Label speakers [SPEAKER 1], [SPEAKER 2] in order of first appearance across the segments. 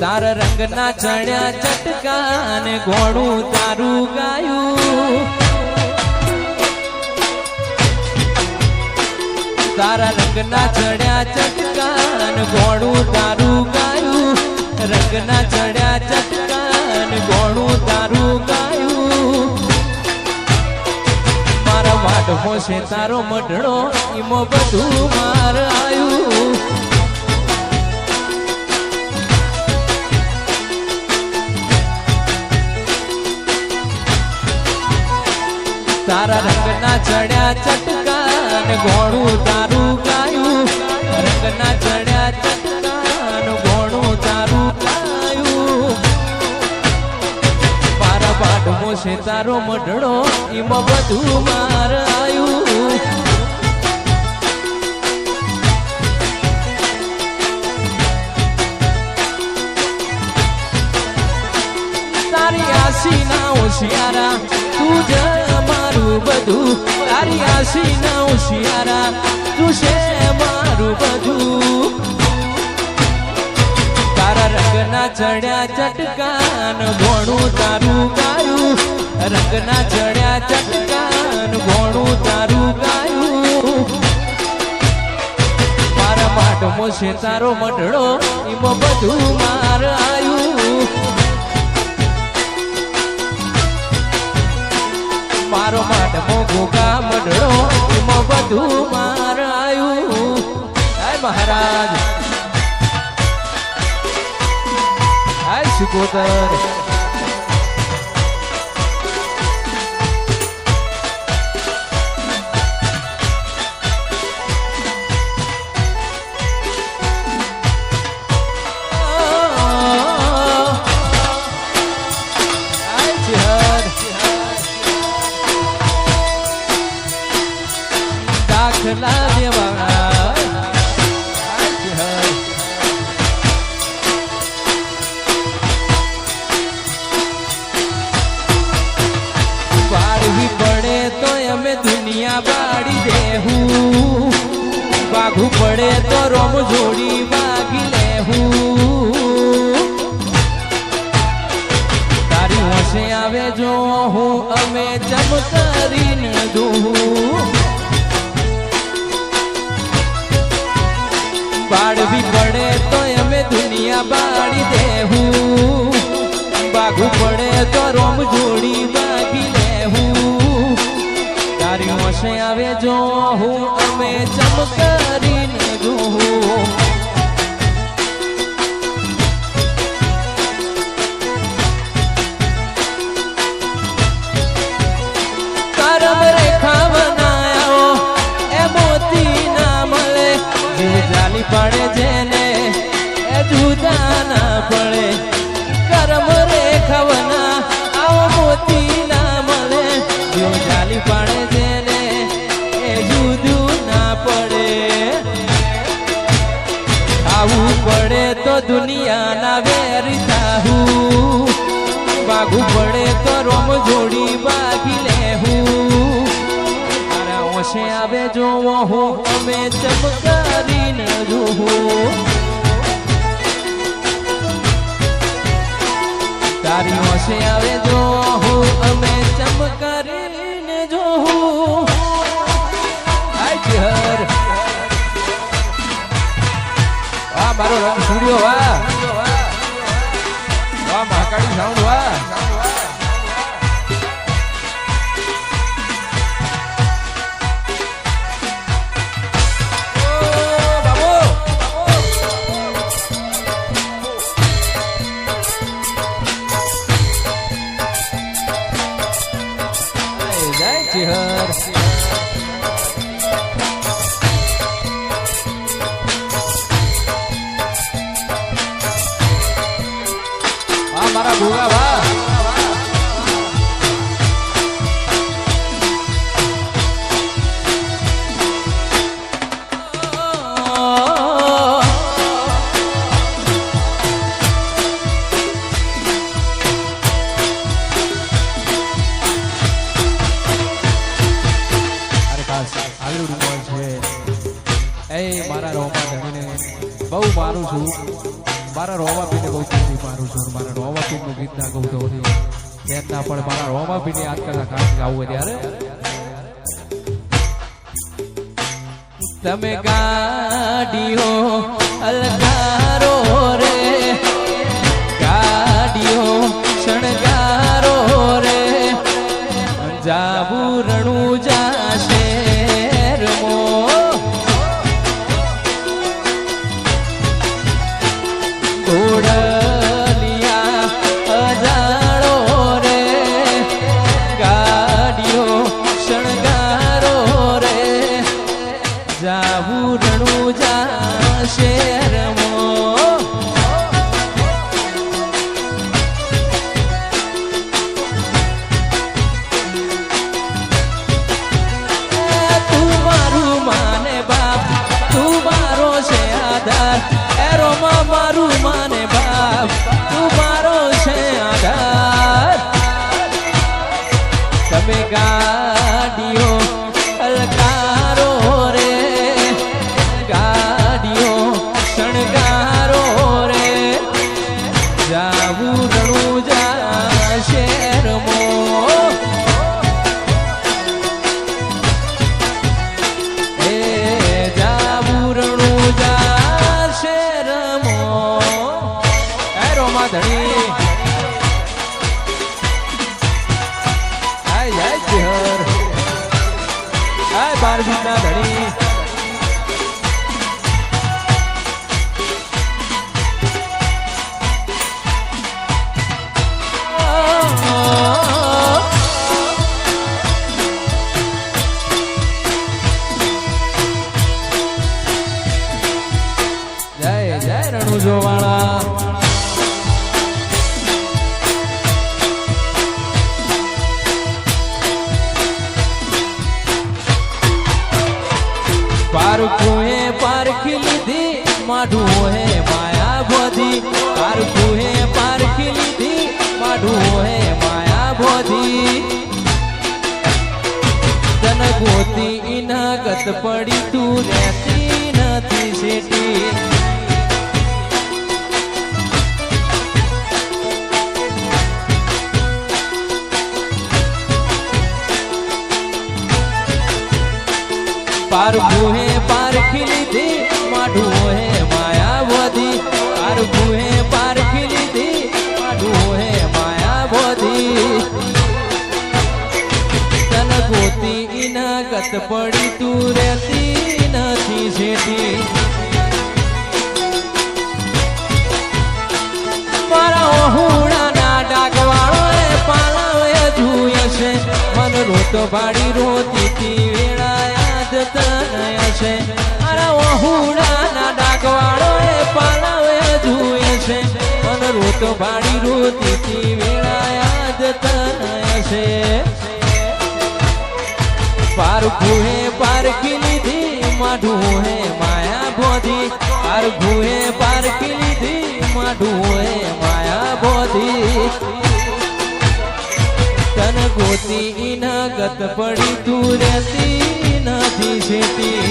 [SPEAKER 1] તાર રંગના ચણ્યા ચટકા ને ઘોડું તારું ગાયું. તારા રંગના ચડ્યા ચટકા ને ઘોડું તારું ગાયું. રંગના ચડ્યા ચટકા ને ઘોડું તારું ગાયું. મારા વાટમો છે તારો મઢડો ઈમો બધું માર આયું. તારા રંગના ચડ્યા ચટકા ને ઘોડું તારું ગાયું રંગના ચડ્યા ચટકા ને ઘોડું તારું ગાયું મારા પાડમો છે તારો મઢડો એમાં બધું માર આયું. તારી આશીના હોશિયારા મારું બધું, તારી આસી ના હોશિયારા, તું છે મારું બધું. તારા રંગના ચડ્યા ચટકાન ભણું તારું ગાયું. રંગના ચડ્યા ચટકાન ભોણું તારું ગાયું. મારા માટમો છે તારો મઢડો એમાં બધું માર આયું. મારો માટમો ગોગા મંડળો એમાં બધું મારાયું. હાય મહારાજ. હાય સુકોતર આવે હું અમે જમ કરીને દઉં બાળવી પડે તો અમે દુનિયા બાળી દેહું. બાગુ પડે તો રોમ જોડી બાગી લેહું. તારી હશે આવે જો હું અમે ચમ કરીને જોઉં દુનિયાના વેરી થાહું બાગું પડે તો રોમ જોડી બાકી લેહું. તારા ઓછે આવે જોવો હું અમે ચમકારીને જોઉં તારી ઓછે આવે જો હું અમે મારો રંગ મારા ભૂગા ભા. મારા રોમા ધણીને બહુ મારું છું.
[SPEAKER 2] મારા રોવા પીને બહુ ખુશી મારું છું. મારા રોવા પીનું ગીત ના ગૌતો ના પણ મારા રોવા પીને યાદ કરતા કારણ ગાવું હોય ત્યારે.
[SPEAKER 1] તમે ગાડીઓ અલકારો Rafa. માઢું હે માયા બોધી હે પારખી લીધી. માઢું હે માયા બોધી તન ગોતી ઇના ગત પડી તું પડી તું રહેતી નથી જેથી. મારા હુણાના ડાગવાળો એ પાલાવે જુએ છે. મન રોતો ભાડી રોતી તી વેળા યાદ તનય છે. મારા ઓહુડાના ડાકવાળો એ પાલાવે જુએ છે. મન રોતો ભાડી રોતી તી વેળા યાદ તનય છે. પારખું હે, પારખી લીધી માઢું હે, માયા બોધી પારખું હે, પારખી લીધી માઢું હે, માયા બોધી તન ગોતી ઇના ગત પડી તું રહેતી નથી શેતી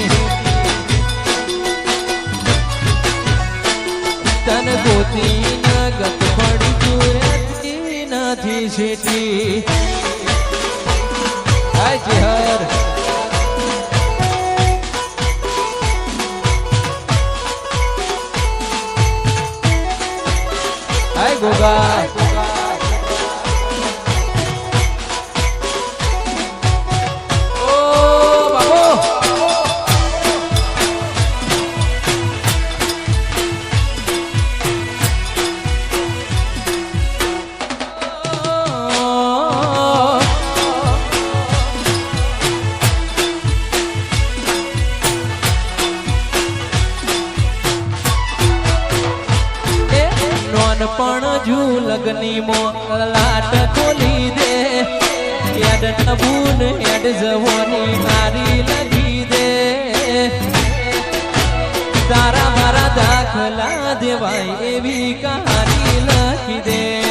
[SPEAKER 1] તન ગોતી ઇના ગત પડી તું રહેતી નથી હાય હર લગની મો લાટ ખોલી દે. યાદ નબૂન, યાદ જવાની મારી લગી દે. તારા મારા દાખલા દેવાય એવી કહાની લખી દે.